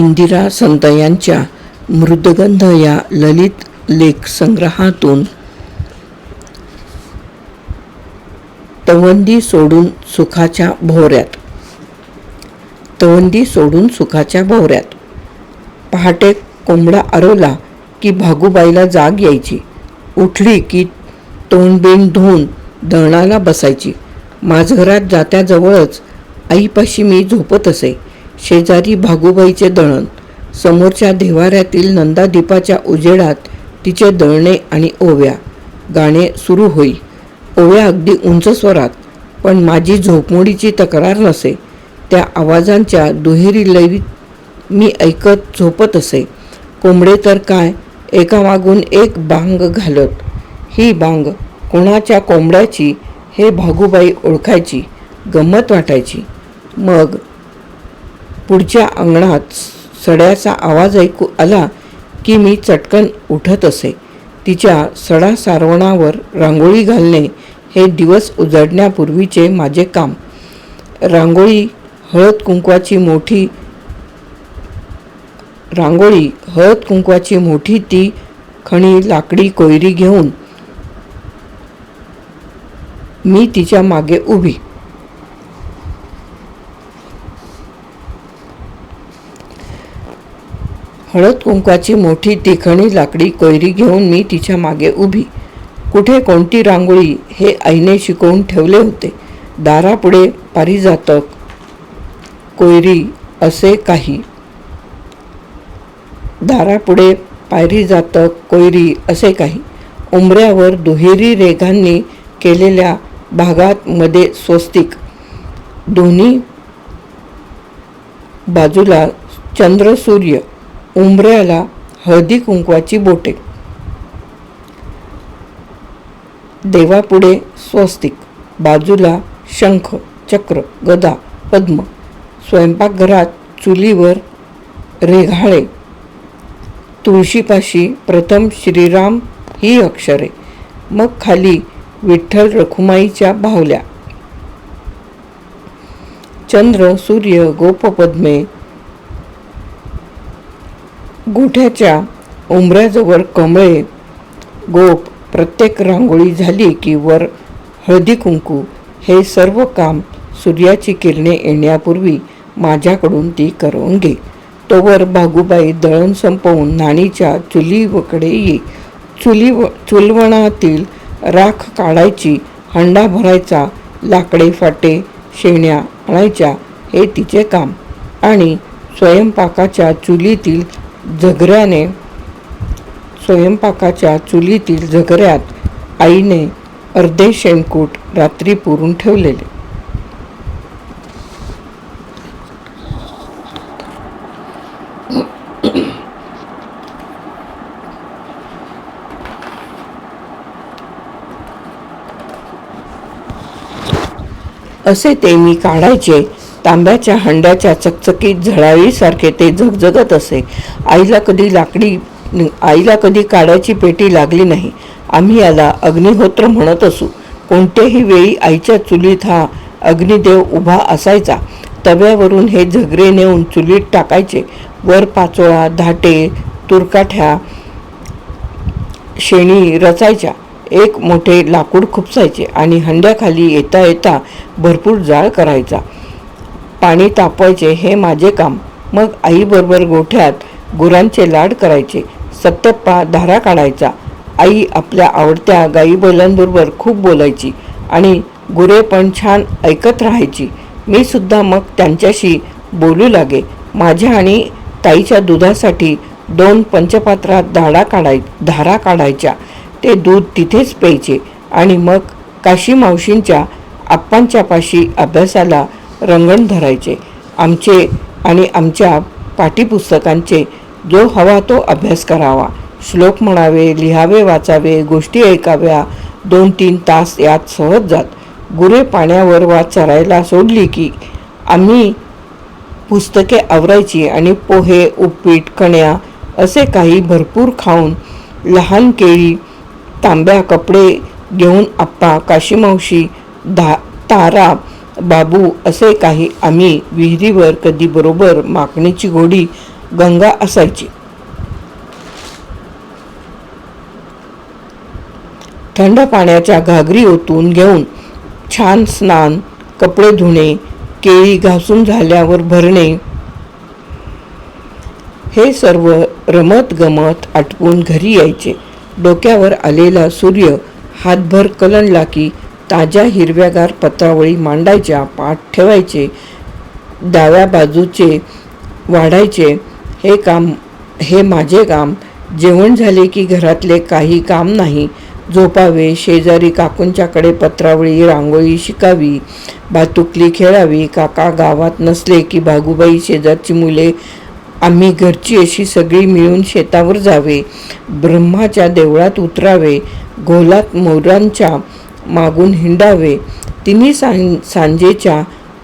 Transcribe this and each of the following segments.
इंदिरा संत यांच्या मृदगंध या ललित लेख संग्रहातून तवंदी सोडून सुखाच्या भोवऱ्यात. तवंदी सोडून सुखाच्या भोवऱ्यात. पहाटे कोंबडा आरवला की भागूबाईला जाग यायची. उठली की तोंडबिंड धुवून दळणाला बसायची. माझघरात जात्याजवळच आईपाशी मी झोपत असे. शेजारी भागूबाईचे दळण. समोरच्या देवाऱ्यातील नंदादीपाच्या उजेडात तिचे दळणे आणि ओव्या. गाणे सुरू होई. ओव्या अगदी उंच स्वरात पण माझी झोपमोडीची तक्रार नसे. त्या आवाजांच्या दुहेरी लयीत मी ऐकत झोपत असे. कोंबडे तर काय एकामागून एक बांग घालत. ही बांग कोणाच्या कोंबड्याची हे भागूबाई ओळखायची गंमत वाटायची. मग पुढच्या अंगणात सड्याचा आवाज ऐकू आला की मी चटकन उठत असे. तिच्या सडा सारवणावर रांगोळी घालणे हे दिवस उजडण्यापूर्वीचे माझे काम. रांगोळी हळद कुंकवाची मोठी रांगोळी हळद कुंकवाची मोठी ती खणी लाकडी कोयरी घेऊन मी तिच्यामागे उभी. हळद कुंकवाची मोठी तिखणी लाकडी कोयरी घेऊन मी तिच्यामागे उभी. कुठे कोणती रांगोळी हे आईने शिकवून ठेवले होते? दारापुढे पारिजातक कोयरी असे काही. दारापुढे पारिजातक कोयरी असे काही. उंबऱ्यावर दुहेरी रेघांनी केलेल्या भागात मध्ये स्वस्तिक. दोन्ही बाजूला चंद्र सूर्य उंबऱ्याला हळदी कुंकवाची बोटे. देवापुढे स्वस्तिक बाजूला शंख चक्र गदा पद्म. स्वयंपाकघरात चुलीवर रेघाळे. तुळशीपाशी प्रथम श्रीराम ही अक्षरे मग खाली विठ्ठल रखुमाईच्या बाहुल्या. चंद्र सूर्य गोपपद्मे गोठ्याच्या उंबऱ्याजवळ कमळे गोप प्रत्येक रांगोळी झाली की वर हळदी कुंकू. हे सर्व काम सूर्याची किरणे येण्यापूर्वी माझ्याकडून ती करून घे. तोवर भागूबाई दळण संपवून नाणीच्या चुलीवकडे ये. चुली चुलवणातील राख काढायची हंडा भरायचा लाकडे फाटे शेण्या आणायच्या हे तिचे काम. आणि स्वयंपाकाच्या चुलीतील झगऱ्याने स्वयंपाकाच्या चुलीतील झगऱ्यात आईने अर्धे शेणकूट रात्री पुरून ठेवलेले. असे ते मी काढायचे तांब्याच्या हंड्याच्या चकचकीत झळाळीसारखे ते झगझगत असे. आईला कधी लाकडी आईला कधी काढायची पेटी लागली नाही. आम्ही याला अग्निहोत्र म्हणत असू. कोणत्याही वेळी आईच्या चुलीत हा अग्निदेव उभा असायचा. तव्यावरून हे झगरे नेऊन चुलीत टाकायचे. वर पाचोळा धाटे तुरकाठ्या शेणी रचायच्या. एक मोठे लाकूड खुपसायचे आणि हंड्याखाली येता येता भरपूर जाळ करायचा. पाणी तापवायचे हे माझे काम. मग आईबरोबर गोठ्यात गुरांचे लाड करायचे. सत्यप्पा धारा काढायचा. आई आपल्या आवडत्या गाई बैलांबरोबर खूप बोलायची आणि गुरे पण छान ऐकत राहायची. मी सुद्धा मग त्यांच्याशी बोलू लागे. माझ्या आणि ताईच्या दुधासाठी दोन पंचपात्रात धाडा काढाय धारा काढायच्या. ते दूध तिथेच प्यायचे आणि मग काशी मावशींच्या आप्पांच्या पाशी अभ्यासाला रंगण धरायचे. आमचे आणि आमच्या पाठ्यपुस्तकांचे जो हवा तो अभ्यास करावा. श्लोक म्हणावे लिहावे वाचावे गोष्टी ऐकाव्या दोन तीन तास यात सहज जात. गुरे पाण्यावर वा चरायला सोडली की आम्ही पुस्तके आवरायची आणि पोहे उपीट कण्या असे काही भरपूर खाऊन लहान केळी तांब्या कपडे घेऊन आप्पा काशीमावशी धा तारा बाबू असे काही आम्ही विहिरीवर कधी बरोबर माकणीची गोडी गंगा असायची. थंड पाण्याच्या घागरी ओतून घेऊन छान स्नान कपडे धुणे केळी घासून झाल्यावर भरणे हे सर्व रमत गमत आटपून घरी यायचे. डोक्यावर आलेला सूर्य हातभर कलंडला की ताज्या हिरव्यागार पत्रावळी मांडायच्या पाठ ठेवायचे डाव्या बाजूचे वाढायचे हे काम हे माझे काम. जेवण झाले की घरातले काही काम नाही. झोपावे शेजारी काकूंच्याकडे पत्रावळी रांगोळी शिकावी भातुकली खेळावी. काका गावात नसले की भागूबाई शेजारची मुले आम्ही घरची अशी सगळी मिळून शेतावर जावे. ब्रह्माच्या देवळात उतरावे. घोलात मोरांच्या मागून हिंडावे. तिन्ही सां सांजेच्या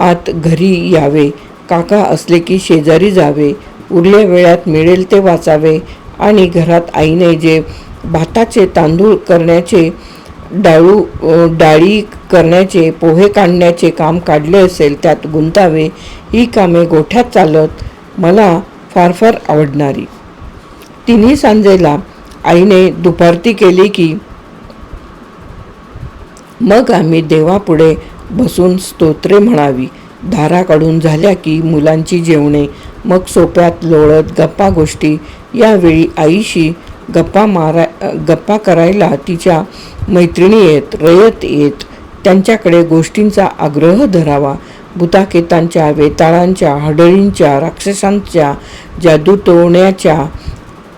आत घरी यावे. काका असले की शेजारी जावे. उरल्या वेळात मिळेल ते वाचावे. आणि घरात आईने जे भाताचे तांदूळ करण्याचे डाळू डाळी करण्याचे पोहे काढण्याचे काम काढले असेल त्यात गुंतावे. ही कामे गोठ्यात चालत मला फार फार आवडणारी. तिन्ही सांजेला आईने दुपारती केली की मग आम्ही देवापुढे बसून स्तोत्रे म्हणावी. धारा काढून झाल्या की मुलांची जेवणे मग सोप्यात लोळत गप्पा गोष्टी. यावेळी आईशी गप्पा मारा गप्पा करायला तिच्या मैत्रिणी येत रयत येत. त्यांच्याकडे गोष्टींचा आग्रह धरावा. भूताकेतांच्या वेताळांच्या हडळींच्या राक्षसांच्या जादूटोण्याच्या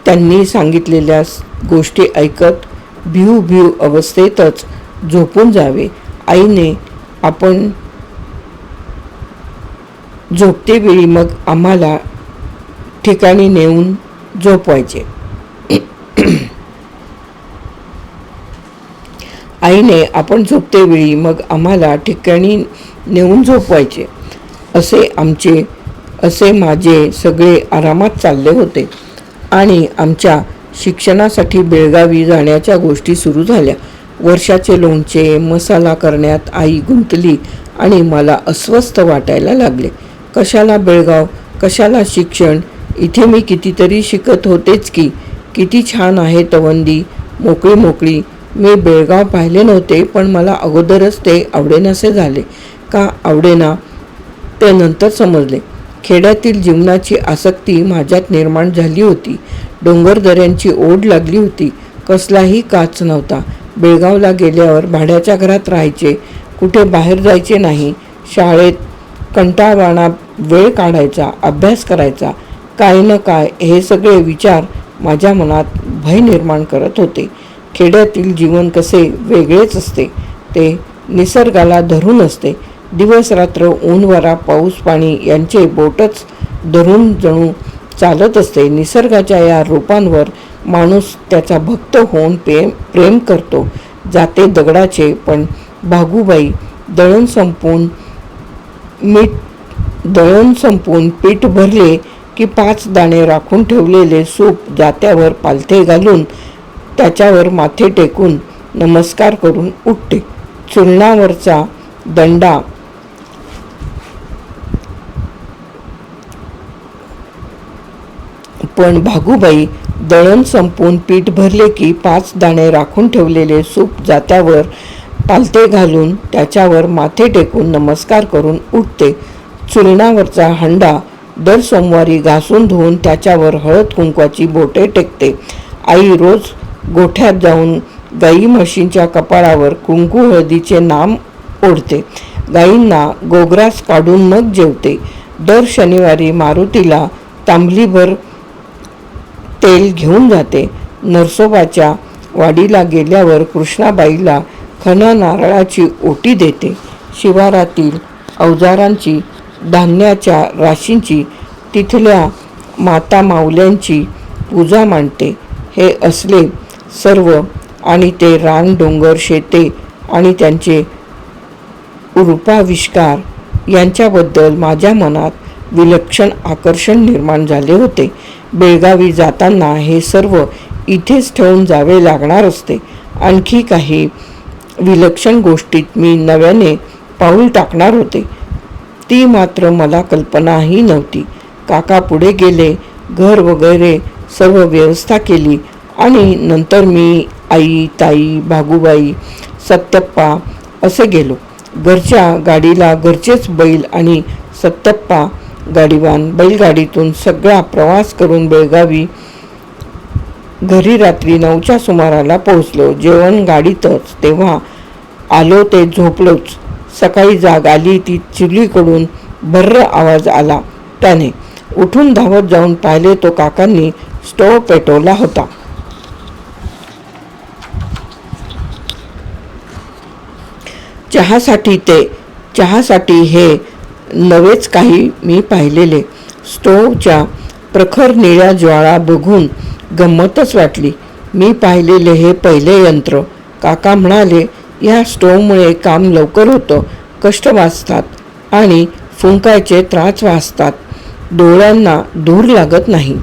त्यांनी सांगितलेल्या गोष्टी ऐकत भिऊ भिऊ अवस्थेतच झोपून जावे. आईने आपण झोपते वेळी मग आम्हाला ठिकाणी नेऊन झोपवायचे. आईने आपण झोपते वेळी मग आम्हाला ठिकाणी नेऊन झोपवायचे. असे आमचे असे माझे सगळे आरामात चालले होते. आणि आमच्या शिक्षणासाठी बेळगावी जाण्याच्या गोष्टी सुरू झाल्या. वर्षाचे लोणचे मसाला करण्यात आई गुंतली आणि मला अस्वस्थ वाटायला लागले. कशाला बेळगाव? कशाला शिक्षण? इथे मी कितीतरी शिकत होतेच की किती छान आहे तवंदी मोकळी मोकळी. मी बेळगाव पाहिले नव्हते पण मला अगोदरच ते आवडेनासे झाले. का आवडेना? ते नंतर समजले. खेड्यातील जीवनाची आसक्ती माझ्यात निर्माण झाली होती. डोंगरदऱ्यांची ओढ लागली होती. कसलाही काच नव्हता. बेळगावला गेल्यावर भाड्याच्या घरात राहायचे कुठे बाहेर जायचे नाही शाळेत कंटाळवाणा वेळ काढायचा अभ्यास करायचा काय न काय हे सगळे विचार माझ्या मनात भय निर्माण करत होते. खेड्यातील जीवन कसे वेगळेच असते. ते निसर्गाला धरून असते. दिवस रात्र ऊन वरा पाऊस पाणी यांचे बोटच धरून जणू चालत असते. निसर्गाच्या या रूपांवर माणूस त्याचा भक्त होऊन प्रेम प्रेम करतो. जाते दगडाचे पण भागूबाई दळण संपून मीठ दळण संपून पीठ भरले की पाच दाणे राखून ठेवलेले सूप जात्यावर पालथे घालून त्याच्यावर माथे टेकून नमस्कार करून उठते. चुलणावरचा दंडा पण भागूबाई दळण संपून पीठ भरले की पाच दाणे राखून ठेवलेले सूप जात्यावर पालथे घालून त्याच्यावर माथे टेकून नमस्कार करून उठते. चुरणावरचा हंडा दर सोमवारी घासून धुवून त्याच्यावर हळद कुंकवाची बोटे टेकते. आई रोज गोठ्यात जाऊन गाई म्हशींच्या कपाळावर कुंकू हळदीचे नाम ओढते. गाईंना गोग्रास काढून मग जेवते. दर शनिवारी मारुतीला तांबलीभर तेल घेऊन जाते. नरसोबाच्या वाडीला गेल्यावर कृष्णाबाईला खन नारळाची ओटी देते. शिवारातील अवजारांची धान्याच्या राशींची तिथल्या माता माऊल्यांची पूजा मांडते. हे असले सर्व आणि ते रान डोंगर शेते आणि त्यांचे रूपाविष्कार यांच्याबद्दल माझ्या मनात विलक्षण आकर्षण निर्माण झाले होते. बेळगावी जाताना हे सर्व इथेच ठेवून जावे लागणार असते. आणखी काही विलक्षण गोष्टीत मी नव्याने पाऊल टाकणार होते. ती मात्र मला कल्पनाही नव्हती. काका पुढे गेले घर वगैरे सर्व व्यवस्था केली आणि नंतर मी आई ताई भागूबाई सत्यप्पा असे गेलो. घरच्या गाडीला घरचेच बैल आणि सत्यप्पा गाडीवान बैलगाडीतून सगळा प्रवास करून बेळगावी घरी रात्री नऊच्या सुमाराला पोहोचलो. जेवण गाडीतच. तेव्हा आलो ते झोपलोच. सकाळी जाग आली ती चुलीकडून भर्र आवाज आला. त्याने उठून धावत जाऊन पाहिले तो काकांनी स्टोव पेटवला होता. चहासाठी ते चहासाठी हे नवेच काही मी पाहिलेले. स्टोवच्या प्रखर निळ्या ज्वाळा बघून गंमतच वाटली. मी पाहिलेले हे पहिले यंत्र. काका म्हणाले या स्टोवमुळे काम लवकर होतं कष्ट वाचतात आणि फुंकायचे त्रास वाचतात. डोळ्यांना दूर लागत नाही.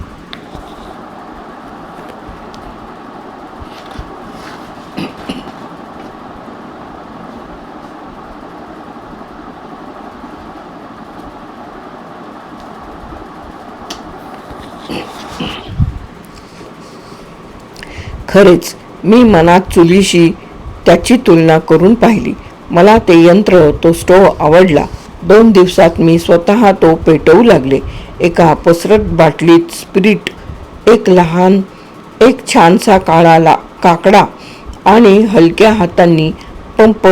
खरेच मी मनात चुलीशी त्याची तुलना करून पाहिली. मला ते यंत्र तो स्टोव आवडला. दोन दिवसात मी स्वतः तो पेटवू लागले. एका पसरट बाटलीत स्पिरिट एक लहान एक छानसा काळाला काकडा आणि हलक्या हातांनी पंप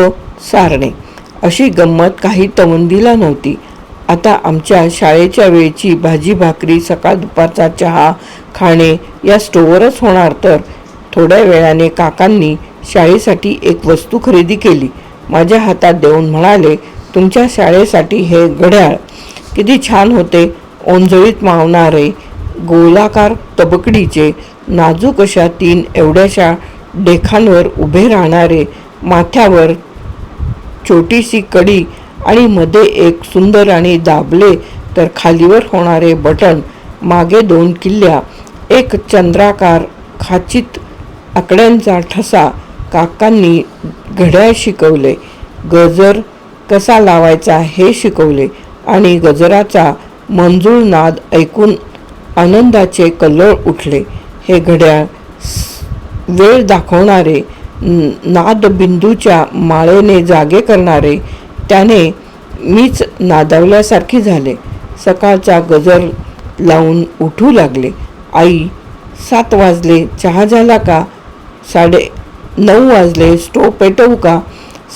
सारणे. अशी गंमत काही तवंदीला नव्हती. आता आमच्या शाळेच्या वेळची भाजी भाकरी सकाळ दुपारचा चहा खाणे या स्टोवरच होणार तर थोड्या वेळाने काकांनी शाळेसाठी एक वस्तू खरेदी केली. माझ्या हातात देऊन म्हणाले तुमच्या शाळेसाठी हे घड्याळ किती छान होते. ओंजळीत मावणारे गोलाकार तबकडीचे नाजूक अशा तीन एवढ्याशा डेखांवर उभे राहणारे माथ्यावर छोटीशी कडी आणि मध्ये एक सुंदर आणि दाबले तर खालीवर होणारे बटन मागे दोन किल्ल्या एक चंद्राकार खाचित आकड्यांचा ठसा काकांनी घड्याळ शिकवले. गजर कसा लावायचा हे शिकवले आणि गजराचा मंजूळ नाद ऐकून आनंदाचे कल्लोळ उठले. हे घड्याळ वेळ दाखवणारे नादबिंदूच्या माळेने जागे करणारे त्याने मीच नादवल्यासारखी झाले. सकाळचा गजर लावून उठू लागले. आई सात वाजले चहा झाला का? साडे नऊ वाजले. स्टोव पेटवू का?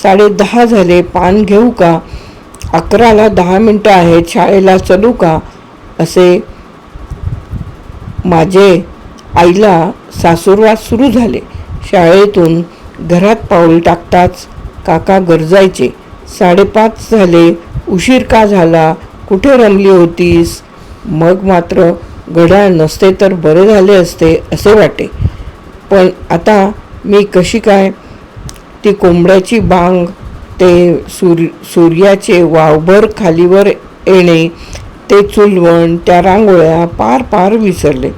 साडे दहा झाले. पान घेऊ का? अकराला दहा मिनटं आहेत. शाळेला चलू का? असे माझे आईला सासूरवाद सुरू झाले. शाळेतून घरात पाऊल टाकताच काका गरजायचे. साडेपाच झाले. उशीर का झाला? कुठे रमली होतीस? मग मात्र घड्याळ नसते तर बरे झाले असते असे वाटे. पण आता मी कशी काय ती कोंबड्याची बांग ते सूर सूर्याचे वावभर खालीवर येणे ते चुलवण त्या रांगोळ्या पार पार विसरले.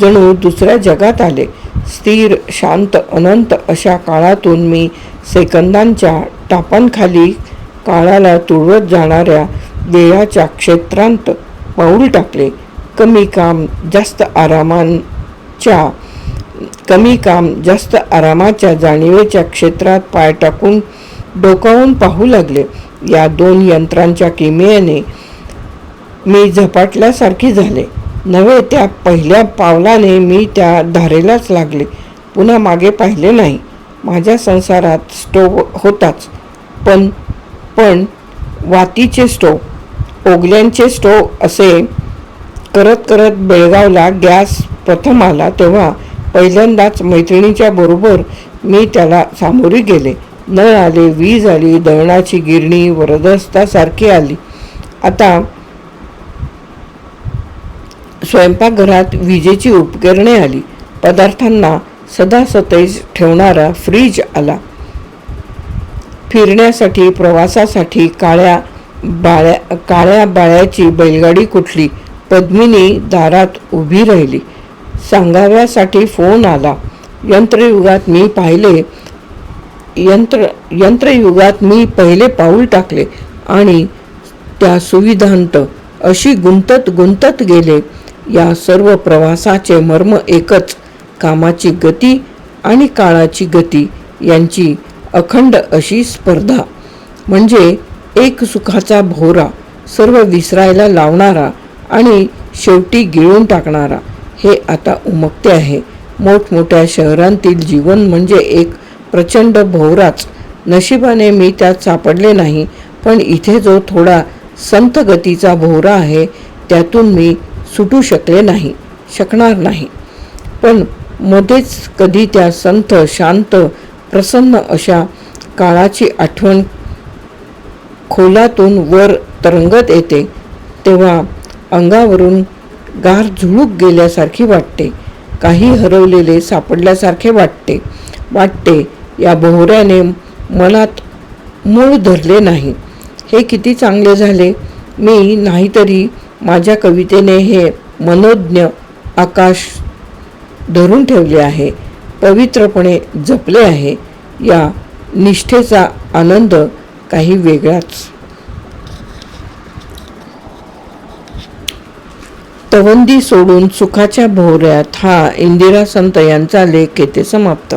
जणू दुसऱ्या जगात आले. स्थिर शांत अनंत अशा काळातून मी सेकंदांच्या टापांखाली काळाला तुळवत जाणाऱ्या वेळाच्या क्षेत्रांत पाऊल टाकले. कमी काम जास्त आरामांच्या कमी काम जास्त आरामाच्या जाणीवेच्या क्षेत्रात पाय टाकून डोकावून पाहू लागले. या दोन यंत्रांच्या किमयेने मी झपाटल्यासारखी झाले. नव्हे त्या पहिल्या पावलाने मी त्या धारेलाच लागले. पुन्हा मागे पाहिले नाही. माझ्या संसारात स्टोव होताच. पण पण वातीचे स्टोव ओगल्यांचे स्टोव असे करत करत बेळगावला गॅस प्रथम आला तेव्हा पहिल्यांदाच मैत्रिणीच्या बरोबर मी त्याला सामोरी गेले. नळ आले वीज आली दळणाची गिरणी वरदस्तासारखी आली. आता स्वयंपाकघरात विजेची उपकरणे आली. पदार्थांना सदा सतैज ठेवणारा फ्रीज आला. फिरण्यासाठी प्रवासासाठी काळ्या बाळ्या काळ्या बाळ्याची बैलगाडी कुठली? पद्मिनी दारात उभी राहिली. सांगाव्यासाठी फोन आला. यंत्रयुगात मी पाहिले यंत्र यंत्रयुगात मी पहिले पाऊल टाकले आणि त्या सुविधांत अशी गुंतत गुंतत गेले. या सर्व प्रवासाचे मर्म एकच कामाची गती आणि काळाची गती यांची अखंड अशी स्पर्धा. म्हणजे एक सुखाचा भोवरा सर्व विसरायला लावणारा आणि शेवटी गिळून टाकणारा. हे आता उमगते आहे. मोठमोठ्या शहरांतील जीवन म्हणजे एक प्रचंड भोवराच. नशिबाने मी त्यात सापडले नाही पण इथे जो थोडा संत गतीचा भोवरा आहे त्यातून मी सुटू शकले नाही शकणार नाही. पण मध्येच कधी त्या संत शांत प्रसन्न अशा काळाची आठवण खोलातून वर तरंगत येते तेव्हा अंगावरून गार झुळूक गेल्यासारखी वाटते. काही हरवलेले सापडल्यासारखे वाटते. वाटते या बोहऱ्याने मनात मूळ धरले नाही. हे किती चांगले झाले. मी नाहीतरी माझ्या कवितेने हे मनोज्ञ आकाश धरून ठेवले आहे. पवित्रपणे जपले आहे. या निष्ठेचा आनंद काही वेगळाच. तवंदी सोडून सुखाच्या भोवऱ्यात हा इंदिरा संत यांचा लेख येथे समाप्त.